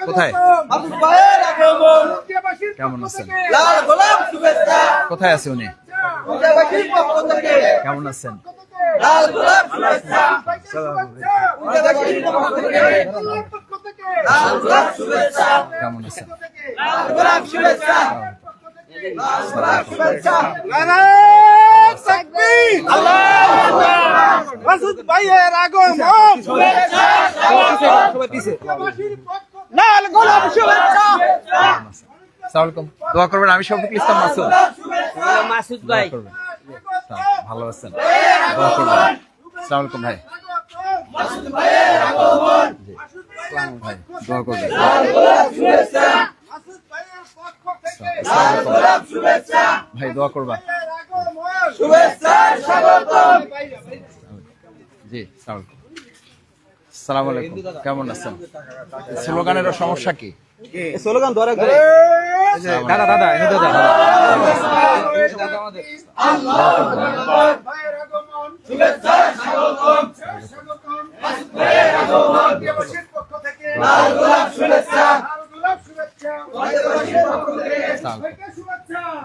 কোথায়? কেমন আছেন? কোথায় আছে উনি? কেমন আছেন? কেমন আছেন? ভাইয়ের আগমন লাল গোলাপ শুভেচ্ছা সালামালাইকুম দোয়া করবেন আমি শফিকুল ইসলাম মাসুদ মাসুদ তা, ভালো আছেন দোয়া করবেন সালামালাইকুম ভাই জি। ভাই দোয়া করবেন ভাই দোয়া করবা। জি সালাম। আলাইকুম। কেমন আছেন? স্লোগানের সমস্যা কি? স্লোগান ধরে ধরে। দাদা দাদা দাদা। স্বাগতম গোলাপ শুভেচ্ছা পূজাবাসীর পক্ষ থেকে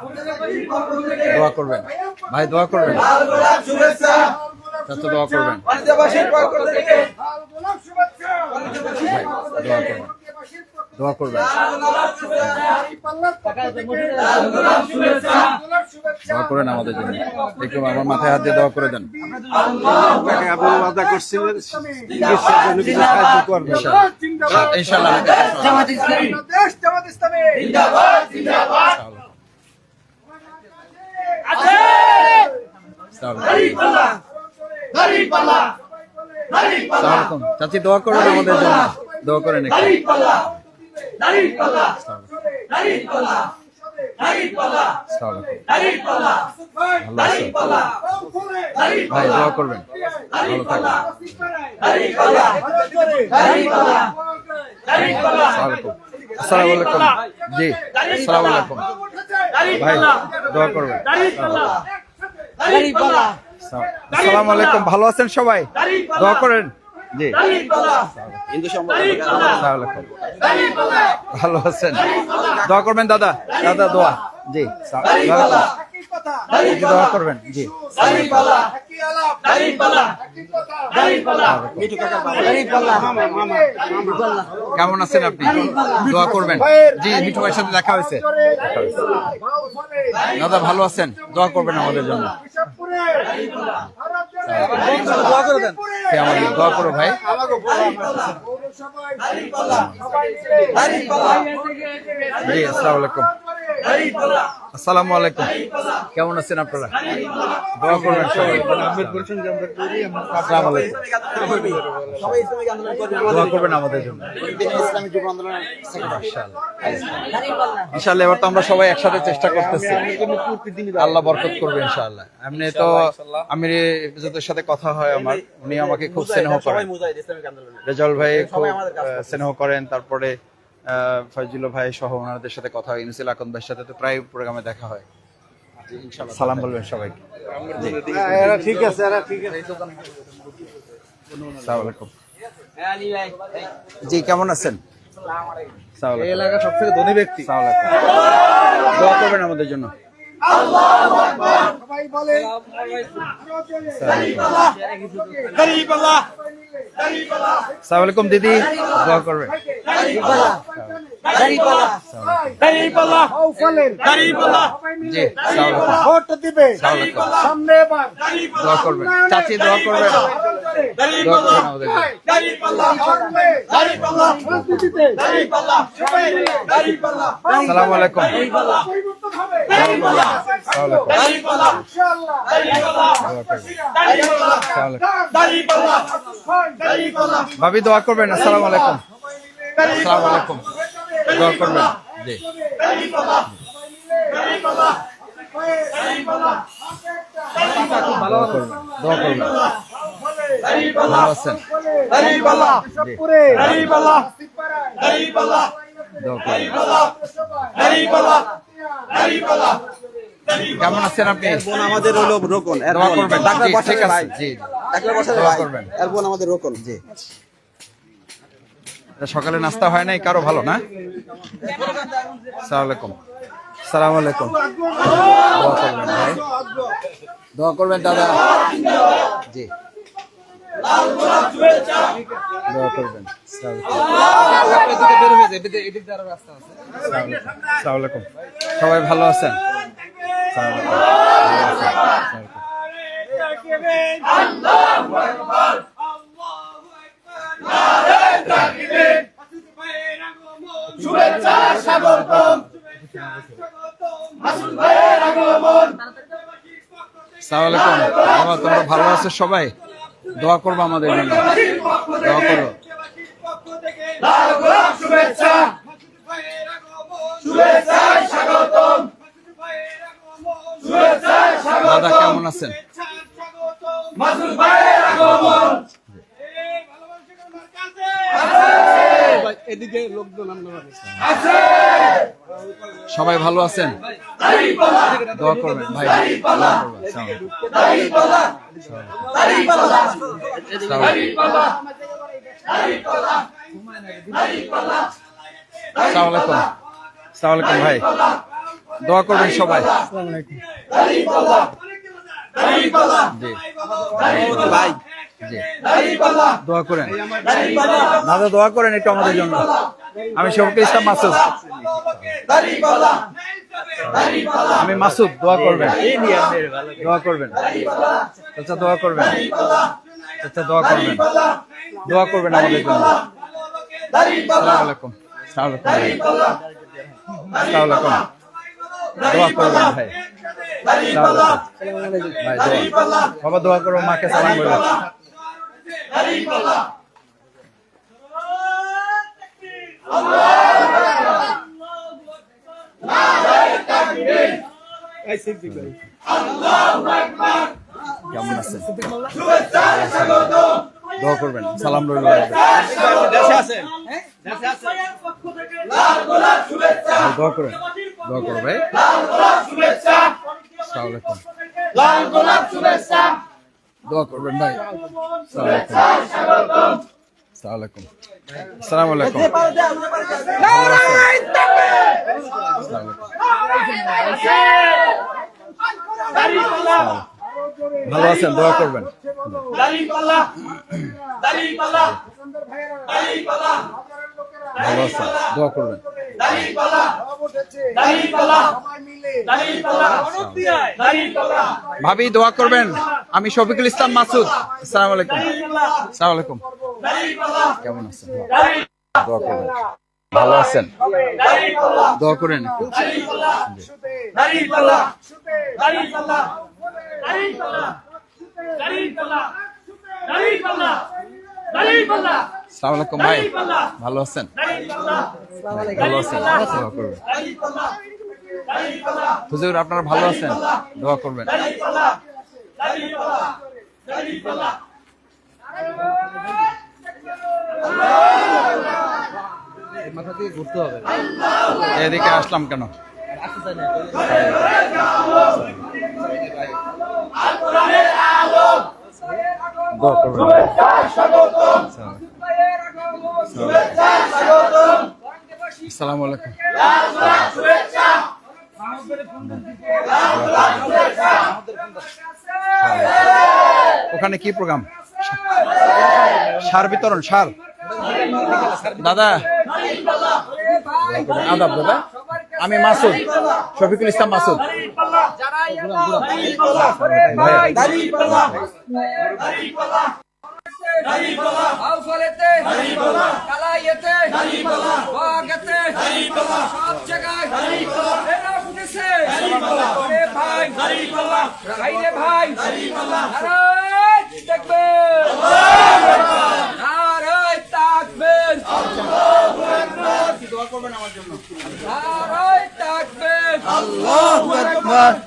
পূজাবাসীর পক্ষ থেকে দোয়া করবেন। ভাই দোয়া করবেন। চাচা দোয়া করবেন। দোয়া করবেন। দোয়া করবেন। লাল গোলাপ শুভেচ্ছা দোয়া করেন আমাদের জন্য। একটু আমার মাথায় হাত দিয়ে দোয়া করে দেন। আপনি ওয়াদা করছিলেন চিকিৎসার জন্য কিছু সাহায্য করবেন ইনশাআল্লাহ জিন্দাবাদ জিন্দাবাদ দাড়িপাল্লা দাড়িপাল্লা দাড়িপাল্লা আসসালামাইকুম চাচি দোয়া করবেন আমাদের জন্য। দোয়া করেন ভাই দোয়া করবেন। ভালো থাকবেন আসসালামু আলাইকুম। জি আসসালামু আলাইকুম। ভাই দোয়া করবেন। আসসালামু আলাইকুম। ভালো আছেন সবাই? দোয়া করেন। জি। ভালো আছেন? দোয়া করবেন দাদা। দাদা দোয়া। জি জি, দোয়া করবেন। জি। কেমন আছেন আপনি? দোয়া করবেন। জি মিঠু ভাইয়ের সাথে দেখা হয়েছে। দাদা ভালো আছেন? দোয়া করবেন আমাদের জন্য। আমাদের দোয়া করো ভাই। জি আসসালামু আলাইকুম। আসসালামু আলাইকুম। কেমন আছেন আপনারা? দোয়া করবেন সবাই। দোয়া করবেন আমাদের জন্য। ইনশাআল্লাহ। ইনশাআল্লাহ এবার তো আমরা সবাই একসাথে চেষ্টা করতেছি। আল্লাহ বরকত করবে ইনশাআল্লাহ। এমনি তো আমি রেজাতের সাথে কথা হয় আমার। উনি আমাকে খুব স্নেহ করেন। রেজাল ভাই খুব স্নেহ করেন। তারপরে ফয়জুল ভাই সহ ওনাদের সাথে কথা হয়। ইউনুসিল আকন ভাইয়ের সাথে তো প্রায় প্রোগ্রামে দেখা হয়। সালাম বলবেন সবাইকে। এরা ঠিক আছে এরা ঠিক আছে। আসসালামু আলাইকুম। জি কেমন আছেন? আসসালামু আলাইকুম। এলাকার সব থেকে ধনী ব্যক্তি। আসসালামু আলাইকুম। দোয়া করবেন আমাদের জন্য। আসসালামু আলাইকুম দিদি। দোয়া করবেন। জি আসসালামু আলাইকুম। ভোট দিবে সামনে এবার দোয়া করবেন চাচি দোয়া করবেন আসসালামু আলাইকুম আসসালামু আলাইকুম দোয়া করবেন। আসসালামু আলাইকুম। ভাবি দোয়া করবেন আসসালামু আলাইকুম আসসালামু আলাইকুম দোয়া করবেন জি দোয়া করবেন ভালো আছেন জি দোয়া করবেন কেমন আছেন আপনি? বোন আমাদের হলো রোকন। এর দোয়া বোন। করবেন। ঠিক আছে। জি দোয়া করবেন। এর বোন আমাদের রোকন। জি। সকালে নাস্তা হয় নাই কারও ভালো না? সালাম আলাইকুম। সালাম আলাইকুম। দোয়া করবেন ভাই। দোয়া করবেন দাদা। জি। দোয়া করবেন। সালাম সবাই ভালো আছেন? সালাম আলাইকুম ভালো আছেন? সালাম আলাইকুম। শুভেচ্ছা স্বাগতম মাসুদ ভাইয়ের আগমন সালাম আলাইকুম। বাবা তোমরা ভালো আছো সবাই? দোয়া করব আমাদের জন্য। দোয়া করো। দাদা কেমন আছেন? আগমন আছে সবাই ভালো আছেন? দোয়া করবেন ভাই ভাই দোয়া করবেন সবাই ভাই দোয়া করেন। দাদা, দোয়া করেন একটু আমাদের জন্য। আমি শফিকুল ইসলাম মাসুদ। আমি মাসুদ, দোয়া করবেন। দোয়া করবেন। আচ্ছা দোয়া করবেন। আচ্ছা দোয়া করবেন। দোয়া করবেন আমাদের জন্য। দোয়া করবেন, ভাই। বাবা, দোয়া করো, মাকে সালাম বলবেন কেমন আছেন? দোয়া করবেন। সালাম রইল দোয়া করেন দোয়া করো ভাই। শুভেচ্ছা সালাম আলাইকুম। লাল গোলাপ শুভেচ্ছা দোয়া করবেন ভাই সালাম ভালো আছেন? দোয়া করবেন। ভালো আছেন? করবেন। ভাবি, দোয়া করবেন। আমি শফিকুল ইসলাম মাসুদ। আসসালামু আলাইকুম। আসসালামু আলাইকুম। কেমন আছেন দোয়া করবেন ভালো আছেন দোয়া করেন আলাইকুম ভাই ভালো আছেন ভালো আছেন দোয়া করবেন হুজুর আপনারা ভালো আছেন দোয়া করবেন এদিকে আসলাম কেন? আসসালামু আলাইকুম। ওখানে কি প্রোগ্রাম? সার বিতরণ সার। দাদা। আদাব দাদা। আমি মাসুদ শফিকুল ইসলাম মাসুদ। দেখবে নারায় তাকবেন নারায় তাকবেন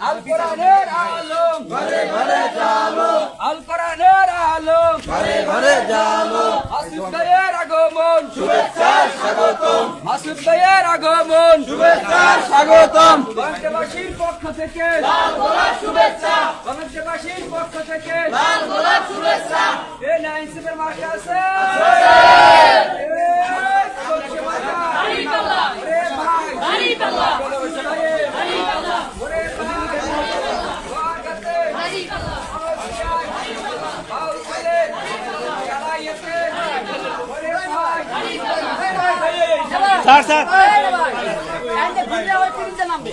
আল কোরআনের আলম ঘরে ঘরে জালো। আল। কোরআনের আলম ঘরে ঘরে জালো। মাসুদ ভাইয়ের আগমন। শুভেচ্ছা স্বাগতম। মাসুদ ভাইয়ের আগমন। শুভেচ্ছা স্বাগতম। বাংলাদেশীর পক্ষ থেকে। লাল গোলাপ শুভেচ্ছা। বাংলাদেশীর পক্ষ থেকে। লাল গোলাপ শুভেচ্ছা। এ নাইন সুপার মার্কেট আছে। Sir sir. নামবে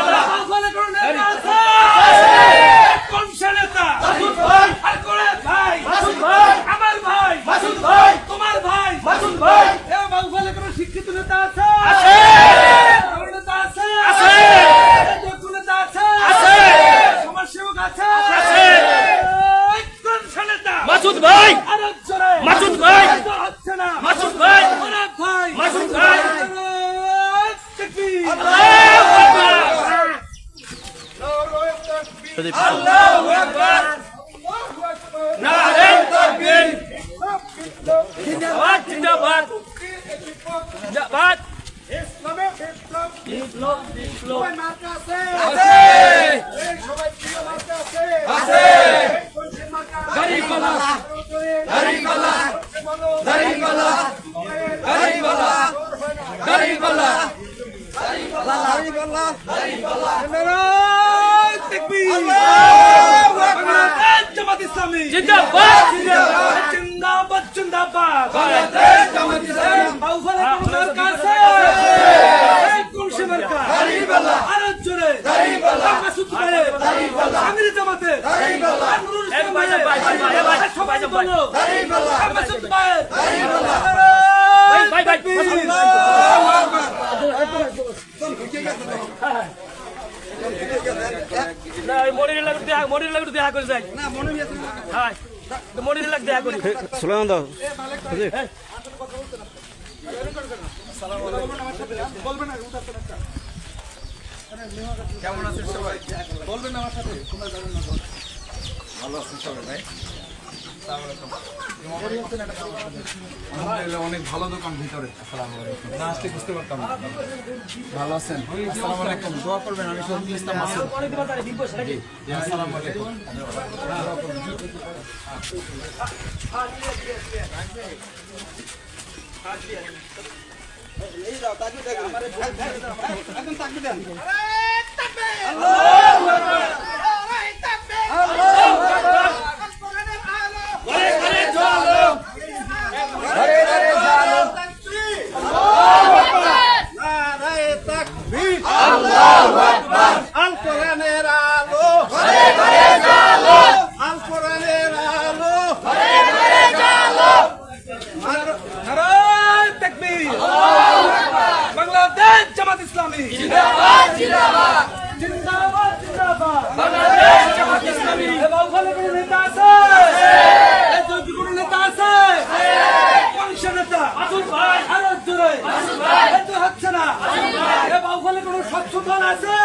আমার ভাই মাসুদ ভাই তোমার ভাই মাসুদ ভাই এ বাউফলে কোন শিক্ষিত নেতা আছে আছে নেতা আছে আছে যোগ্য নেতা আছে আছে সমাজসেবক আছে আছে কোন নেতা মাসুদ ভাই আরও জোরে মাসুদ ভাই! তো হচ্ছে না মাসুদ ভাই! অনেক ভাই মাসুদ ভাই! তাকবীর আল্লাহু আকবার নারে তাকবীর জিন্দাবাদ জিন্দাবাদ জিন্দাবাদ ইসলামে বিপ্লব সবাই মার্কা আছে আছে এই সবাই প্রিয় মার্কা আছে আছে এই কোনসের মার্কা দাড়িপাল্লা জোরে দাড়িপাল্লা দাড়িপাল্লা নারায় তাকবীর আল্লাহু আকবার জামাত ইসলামী জিন্দাবাদ। জিন্দাবাদ জিন্দাবাদ। জামাত ইসলামী বাউফলে কোন মার্কা আছে এই কোনসের মার্কা দাড়িপাল্লা আরও জোরে দাড়িপাল্লা মাসুদ ভাইয়ের দাড়িপাল্লা আমির জামাতে দাড়িপাল্লা নুরুল ইসলাম ভাইয়ের সবাই বলো দাড়িপাল্লা মাসুদ ভাইয়ের ভাই, ভাই, তাকবীর। না ওই মনিরের লাগে দেখা মনিরের লাগে দেখা করে না মনির হ্যাঁ মনিরের লাগে অনেক ভালো দোকান ভিতরে না আসলে বুঝতে পারতাম না। ভালো আছেন? আসসালামু আলাইকুম। দোয়া করবেন আমি শহীদুল ইসলাম আসসালামু আলাইকুম। আল কোরআনের আলো আল কোরআনের আলো নারায় তাকবীর বাংলাদেশ জামাত ইসলামী জিন্দাবাদ জিন্দাবাদ জিন্দাবাদ বাংলাদেশ জামাত ইসলামী। এ বাউফলে কোন নেতা আছে? নেতা আছে? কোন নেতা? মাসুদ ভাই। আরও জোরে। মাসুদ ভাই। এ হচ্ছে না। এ বাউফলে কোনো স্বচ্ছ দল আছে?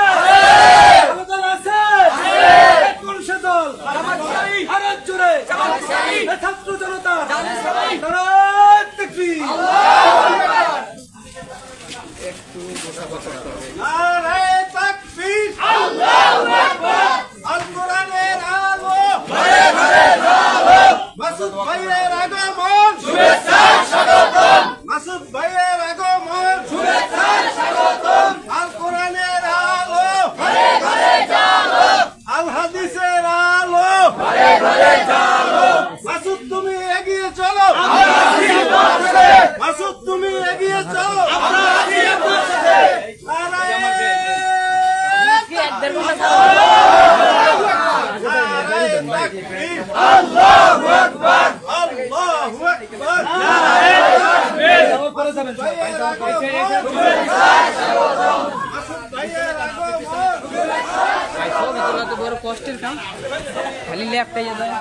mulher a é né?